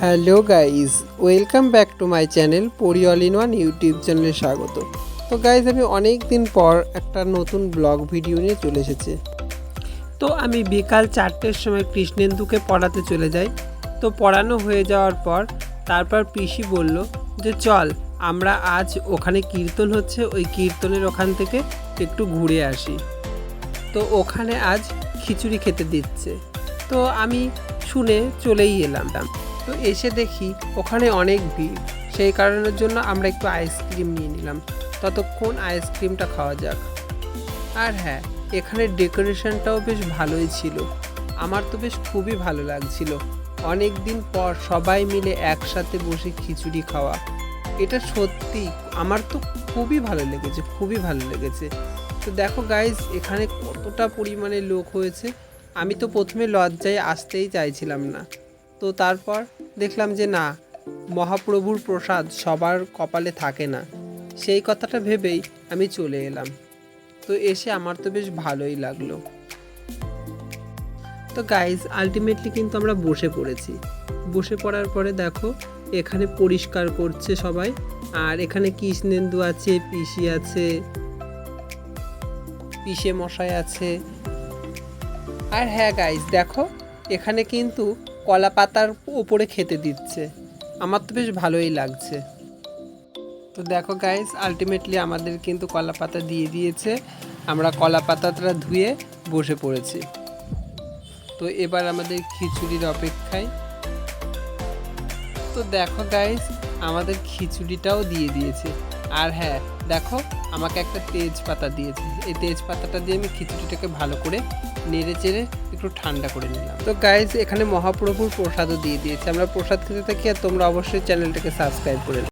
Hello guys, welcome back to my channel Pori all in one YouTube চ্যানেলে স্বাগত। তো guys, আমি অনেক দিন পর একটা নতুন ব্লগ ভিডিও নিয়ে চলে এসেছি। তো আমি বিকাল চারটের সময় কৃষ্ণেন্দুকে পড়াতে চলে যাই। তো পড়ানো হয়ে যাওয়ার পর তারপর পিসি বলল যে, চল, আমরা আজ ওখানে কীর্তন হচ্ছে, ওই কীর্তনের ওখান থেকে একটু ঘুরে আসি। তো ওখানে আজ খিচুড়ি খেতে দিচ্ছে। তো আমি শুনে চলেই এলাম। তো এসে দেখি ওখানে অনেক ভিড়। সেই কারণের জন্য আমরা একটু আইসক্রিম নিয়ে নিলাম। ততক্ষণ আইসক্রিমটা খাওয়া যাক। আর হ্যাঁ এখানে ডেকোরেশনটাও বেশ ভালোই ছিল। আমার তো বেশ খুবই ভালো লাগছিল। অনেক দিন পর সবাই মিলে একসাথে বসে খিচুড়ি খাওয়া। এটা সত্যি, আমার তো খুবই ভালো লেগেছে, খুবই ভালো লেগেছে। তো দেখো গাইজ এখানে কতটা পরিমাণে লোক হয়েছে। আমি তো প্রথমে লজ্জায় আসতেই চাইছিলাম না। তো তারপর দেখলাম যে না, মহাপ্রভুর প্রসাদ সবার কপালে থাকে না। সেই কথাটা ভেবেই আমি চলে এলাম। তো এসে আমার তো বেশ ভালোই লাগল। তো গাইজ আলটিমেটলি কিন্তু আমরা বসে পড়েছি। বসে পড়ার পরে দেখো, এখানে পরিষ্কার করছে সবাই। আর এখানে কৃষ্ণেন্দু আছে, পিসি আছে পিসে মশাই আছে। আর হ্যাঁ গাইজ দেখো, এখানে কিন্তু কলা পাতার ওপরে খেতে দিচ্ছে। আমার তো বেশ ভালোই লাগছে। তো দেখো গাইজ আলটিমেটলি আমাদের কিন্তু কলা পাতা দিয়ে দিয়েছে। আমরা কলা পাতাটা ধুয়ে বসে পড়েছি। তো এবার আমাদের খিচুড়ির অপেক্ষায়। তো দেখো গাইজ আমাদের খিচুড়িটাও দিয়ে দিয়েছে। আর হ্যাঁ দেখো, আমাকে একটা তেজপাতা দিয়েছে এই তেজপাতাটা দিয়ে আমি খিচুড়িটাকে ভালো করে নেড়ে চেড়ে একটু ঠান্ডা করে নিলাম তো গাইজ এখানে মহাপ্রভুর প্রসাদও দিয়ে দিয়েছে আমরা প্রসাদ খেতে থাকি আর তোমরা অবশ্যই চ্যানেলটাকে সাবস্ক্রাইব করে।